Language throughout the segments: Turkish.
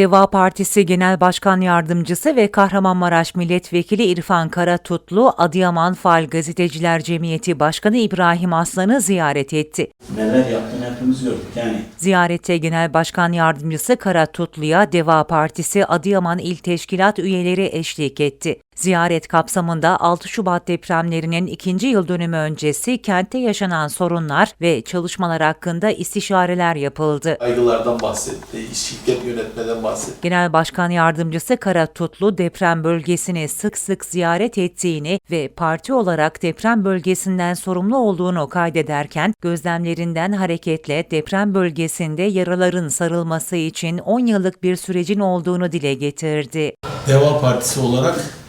Deva Partisi Genel Başkan Yardımcısı ve Kahramanmaraş Milletvekili İrfan Karatutlu, Adıyaman Faal Gazeteciler Cemiyeti Başkanı İbrahim Aslan'ı ziyaret etti. Neler yaptığını hepimiz gördük yani. Ziyarette Genel Başkan Yardımcısı Karatutlu'ya Deva Partisi Adıyaman İl Teşkilat üyeleri eşlik etti. Ziyaret kapsamında 6 Şubat depremlerinin ikinci yıl dönümü öncesi kentte yaşanan sorunlar ve çalışmalar hakkında istişareler yapıldı. kaygılardan bahsetti, şirket yönetmeden bahsetti. Genel Başkan Yardımcısı Karatutlu deprem bölgesini sık sık ziyaret ettiğini ve parti olarak deprem bölgesinden sorumlu olduğunu kaydederken gözlemlerinden hareketle deprem bölgesinde yaraların sarılması için 10 yıllık bir sürecin olduğunu dile getirdi. Deva Partisi olarak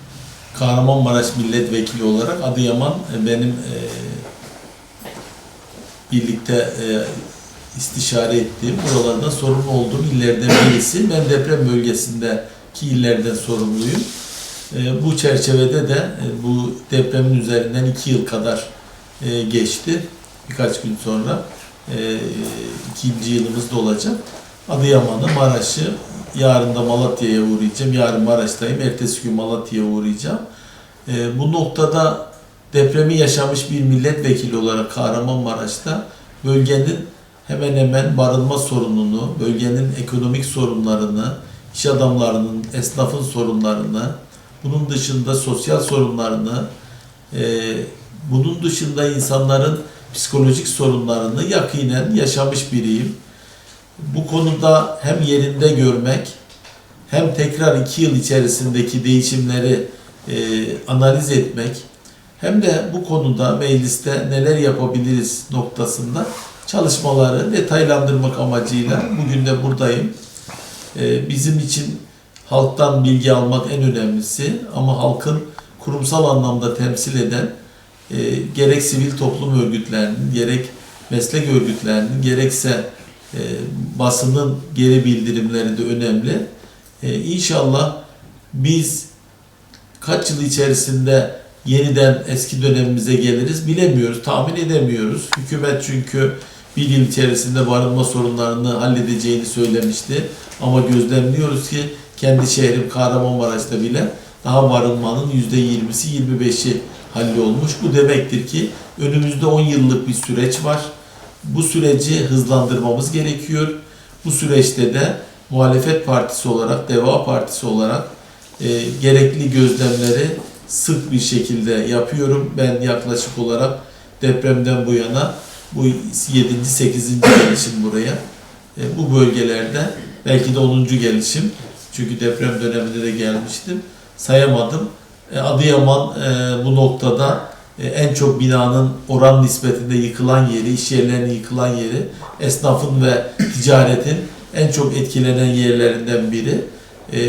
Kahramanmaraş Milletvekili olarak Adıyaman e, benim e, birlikte e, istişare ettiğim, buralarda sorumlu olduğum illerden birisi. Ben deprem bölgesindeki illerden sorumluyum. E, bu çerçevede de e, bu depremin üzerinden iki yıl kadar e, geçti. Birkaç gün sonra e, ikinci yılımız da olacak. Adıyaman'ı, Maraş'ı, yarın da Malatya'ya uğrayacağım. Yarın Maraş'tayım, ertesi gün Malatya'ya uğrayacağım. E, bu noktada depremi yaşamış bir milletvekili olarak Kahramanmaraş'ta bölgenin hemen hemen barınma sorununu, bölgenin ekonomik sorunlarını, iş adamlarının, esnafın sorunlarını, bunun dışında sosyal sorunlarını, e, bunun dışında insanların psikolojik sorunlarını yakinen yaşamış biriyim. Bu konuda hem yerinde görmek, hem tekrar iki yıl içerisindeki değişimleri e, analiz etmek, hem de bu konuda mecliste neler yapabiliriz noktasında çalışmaları detaylandırmak amacıyla bugün de buradayım. E, bizim için halktan bilgi almak en önemlisi ama halkın kurumsal anlamda temsil eden e, gerek sivil toplum örgütlerinin, gerek meslek örgütlerinin, gerekse e, basının geri bildirimleri de önemli. E, inşallah biz kaç yıl içerisinde yeniden eski dönemimize geliriz bilemiyoruz, tahmin edemiyoruz. Hükümet çünkü bir yıl içerisinde barınma sorunlarını halledeceğini söylemişti. Ama gözlemliyoruz ki kendi şehrim Kahramanmaraş'ta bile daha barınmanın %20'si 25'i hallolmuş. Bu demektir ki önümüzde 10 yıllık bir süreç var. Bu süreci hızlandırmamız gerekiyor. Bu süreçte de muhalefet partisi olarak, Deva Partisi olarak e, gerekli gözlemleri sık bir şekilde yapıyorum. Ben yaklaşık olarak depremden bu yana bu 7. 8. gelişim buraya. E, bu bölgelerde belki de 10. gelişim. Çünkü deprem döneminde de gelmiştim. Sayamadım. E, Adıyaman e, bu noktada en çok binanın oran nispetinde yıkılan yeri, iş yerlerinin yıkılan yeri, esnafın ve ticaretin en çok etkilenen yerlerinden biri. E,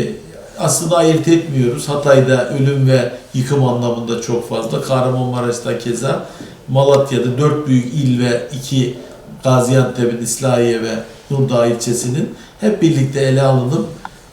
aslında ayırt etmiyoruz. Hatay'da ölüm ve yıkım anlamında çok fazla. Kahramanmaraş'ta keza. Malatya'da dört büyük il ve iki Gaziantep'in İslahiye ve Nurdağ ilçesinin hep birlikte ele alınıp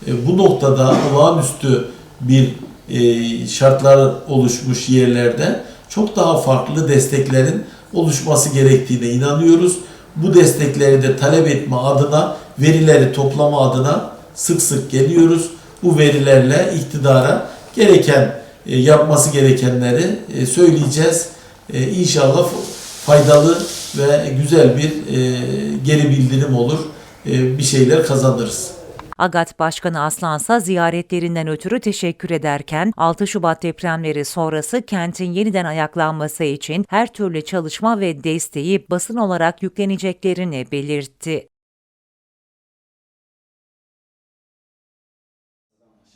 e, bu noktada olağanüstü bir e, şartlar oluşmuş yerlerde çok daha farklı desteklerin oluşması gerektiğine inanıyoruz. Bu destekleri de talep etme adına, verileri toplama adına sık sık geliyoruz. Bu verilerle iktidara gereken e, yapması gerekenleri e, söyleyeceğiz. E, İnşallah faydalı ve güzel bir geri bildirim olur. Bir şeyler kazanırız. AGAT Başkanı Aslansa ziyaretlerinden ötürü teşekkür ederken 6 Şubat depremleri sonrası kentin yeniden ayaklanması için her türlü çalışma ve desteği basın olarak yükleneceklerini belirtti.